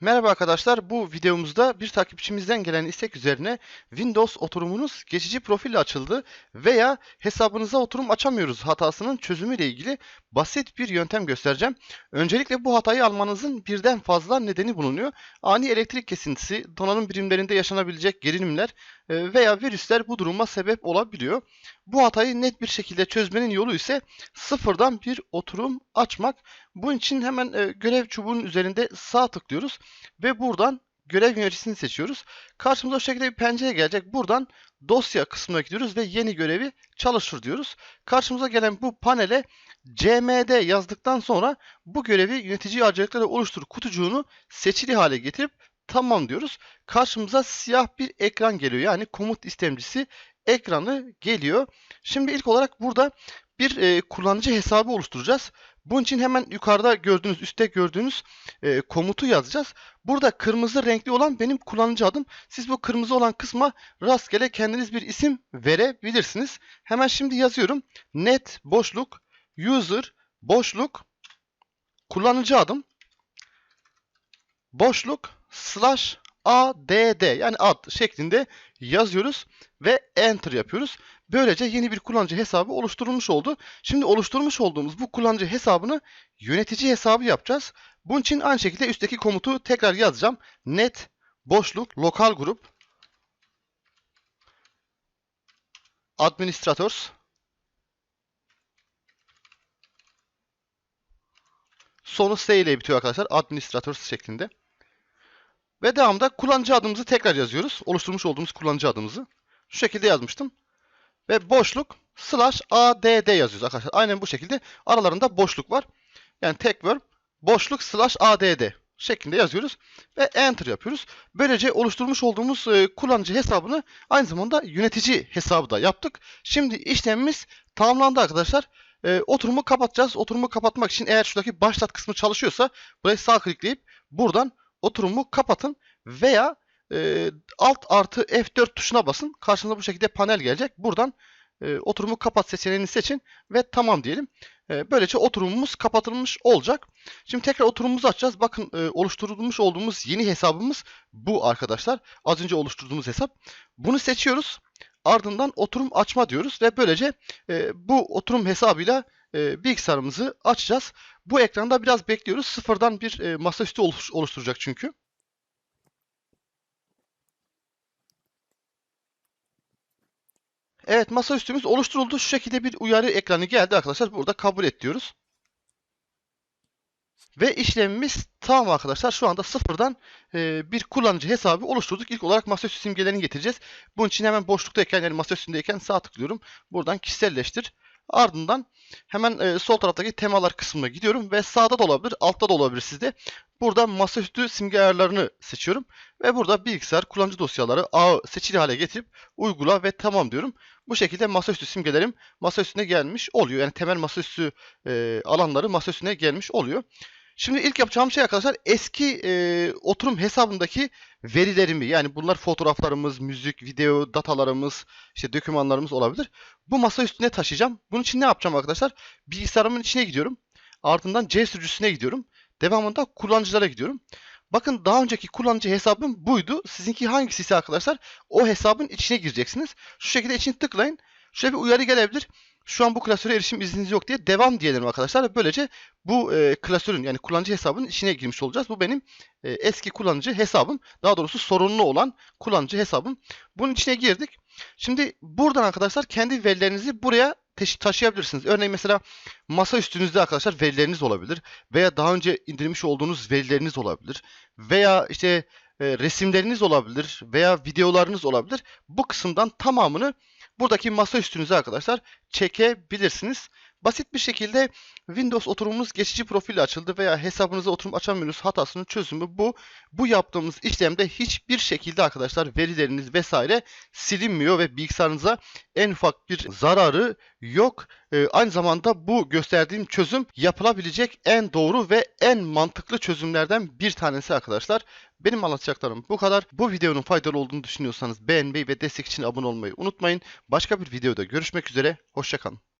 Merhaba arkadaşlar, bu videomuzda bir takipçimizden gelen istek üzerine Windows oturumunuz geçici profille açıldı veya hesabınıza oturum açamıyoruz hatasının çözümüyle ilgili basit bir yöntem göstereceğim. Öncelikle bu hatayı almanızın birden fazla nedeni bulunuyor. Ani elektrik kesintisi, donanım birimlerinde yaşanabilecek gerilimler e, veya virüsler bu duruma sebep olabiliyor. Bu hatayı net bir şekilde çözmenin yolu ise sıfırdan bir oturum açmak. Bunun için hemen e, görev çubuğunun üzerinde sağ tıklıyoruz ve buradan görev yöneticisini seçiyoruz. Karşımıza o şekilde bir pencere gelecek. Buradan dosya kısmına gidiyoruz ve yeni görevi çalıştır diyoruz. Karşımıza gelen bu panele cmd yazdıktan sonra bu görevi yönetici harcalıkları oluştur kutucuğunu seçili hale getirip tamam diyoruz. Karşımıza siyah bir ekran geliyor. Yani komut istemcisi ekranı geliyor. Şimdi ilk olarak burada bir e, kullanıcı hesabı oluşturacağız. Bunun için hemen yukarıda gördüğünüz, üstte gördüğünüz e, komutu yazacağız. Burada kırmızı renkli olan benim kullanıcı adım. Siz bu kırmızı olan kısma rastgele kendiniz bir isim verebilirsiniz. Hemen şimdi yazıyorum. Net boşluk user boşluk kullanıcı adım boşluk slash add yani ad şeklinde yazıyoruz ve enter yapıyoruz. Böylece yeni bir kullanıcı hesabı oluşturulmuş oldu. Şimdi oluşturmuş olduğumuz bu kullanıcı hesabını yönetici hesabı yapacağız. Bunun için aynı şekilde üstteki komutu tekrar yazacağım. Net boşluk lokal grup administrators sonu S ile bitiyor arkadaşlar. Administrators şeklinde. Ve devamında kullanıcı adımızı tekrar yazıyoruz. Oluşturmuş olduğumuz kullanıcı adımızı. Şu şekilde yazmıştım. Ve boşluk slash add yazıyoruz arkadaşlar. Aynen bu şekilde aralarında boşluk var. Yani tek word boşluk slash add şeklinde yazıyoruz. Ve enter yapıyoruz. Böylece oluşturmuş olduğumuz e, kullanıcı hesabını aynı zamanda yönetici hesabı da yaptık. Şimdi işlemimiz tamamlandı arkadaşlar. E, oturumu kapatacağız. Oturumu kapatmak için eğer şuradaki başlat kısmı çalışıyorsa burayı sağ klikleyip buradan oturumu kapatın veya e, Alt artı F4 tuşuna basın. Karşınıza bu şekilde panel gelecek. Buradan e, oturumu kapat seçeneğini seçin ve tamam diyelim. E, böylece oturumumuz kapatılmış olacak. Şimdi tekrar oturumumuzu açacağız. Bakın e, oluşturulmuş olduğumuz yeni hesabımız bu arkadaşlar. Az önce oluşturduğumuz hesap. Bunu seçiyoruz. Ardından oturum açma diyoruz ve böylece e, bu oturum hesabıyla e, bilgisayarımızı açacağız. Bu ekranda biraz bekliyoruz. Sıfırdan bir e, masaüstü oluş, oluşturacak çünkü. Evet masaüstümüz oluşturuldu. Şu şekilde bir uyarı ekranı geldi arkadaşlar. Burada kabul et diyoruz. Ve işlemimiz tamam arkadaşlar. Şu anda sıfırdan e, bir kullanıcı hesabı oluşturduk. İlk olarak masaüstü simgelerini getireceğiz. Bunun için hemen boşluktayken yani masaüstündeyken sağ tıklıyorum. Buradan kişiselleştir. Ardından hemen e, sol taraftaki temalar kısmına gidiyorum ve sağda da olabilir, altta da olabilir sizde. Burada masaüstü simge ayarlarını seçiyorum ve burada bilgisayar kullanıcı dosyaları ağ seçili hale getirip uygula ve tamam diyorum. Bu şekilde masaüstü simgelerim masaüstüne gelmiş oluyor. Yani temel masaüstü e, alanları masaüstüne gelmiş oluyor. Şimdi ilk yapacağım şey arkadaşlar eski e, oturum hesabındaki verilerimi yani bunlar fotoğraflarımız, müzik, video, datalarımız, işte dokümanlarımız olabilir. Bu masa üstüne taşıyacağım. Bunun için ne yapacağım arkadaşlar? Bilgisayarımın içine gidiyorum. Ardından C sürücüsüne gidiyorum. Devamında kullanıcılara gidiyorum. Bakın daha önceki kullanıcı hesabım buydu. Sizinki hangisi ise arkadaşlar o hesabın içine gireceksiniz. Şu şekilde içine tıklayın. Şöyle bir uyarı gelebilir. Şu an bu klasöre erişim izniniz yok diye devam diyelim arkadaşlar. Böylece bu e, klasörün yani kullanıcı hesabının içine girmiş olacağız. Bu benim e, eski kullanıcı hesabım. Daha doğrusu sorunlu olan kullanıcı hesabım. Bunun içine girdik. Şimdi buradan arkadaşlar kendi verilerinizi buraya taşıyabilirsiniz. Örneğin mesela masa üstünüzde arkadaşlar verileriniz olabilir. Veya daha önce indirmiş olduğunuz verileriniz olabilir. Veya işte e, resimleriniz olabilir. Veya videolarınız olabilir. Bu kısımdan tamamını buradaki masa üstünüze arkadaşlar çekebilirsiniz. Basit bir şekilde Windows oturumumuz geçici profille açıldı veya hesabınıza oturum açamıyorsunuz hatasının çözümü bu. Bu yaptığımız işlemde hiçbir şekilde arkadaşlar verileriniz vesaire silinmiyor ve bilgisayarınıza en ufak bir zararı yok. Ee, aynı zamanda bu gösterdiğim çözüm yapılabilecek en doğru ve en mantıklı çözümlerden bir tanesi arkadaşlar. Benim anlatacaklarım bu kadar. Bu videonun faydalı olduğunu düşünüyorsanız beğenmeyi ve destek için abone olmayı unutmayın. Başka bir videoda görüşmek üzere. Hoşçakalın.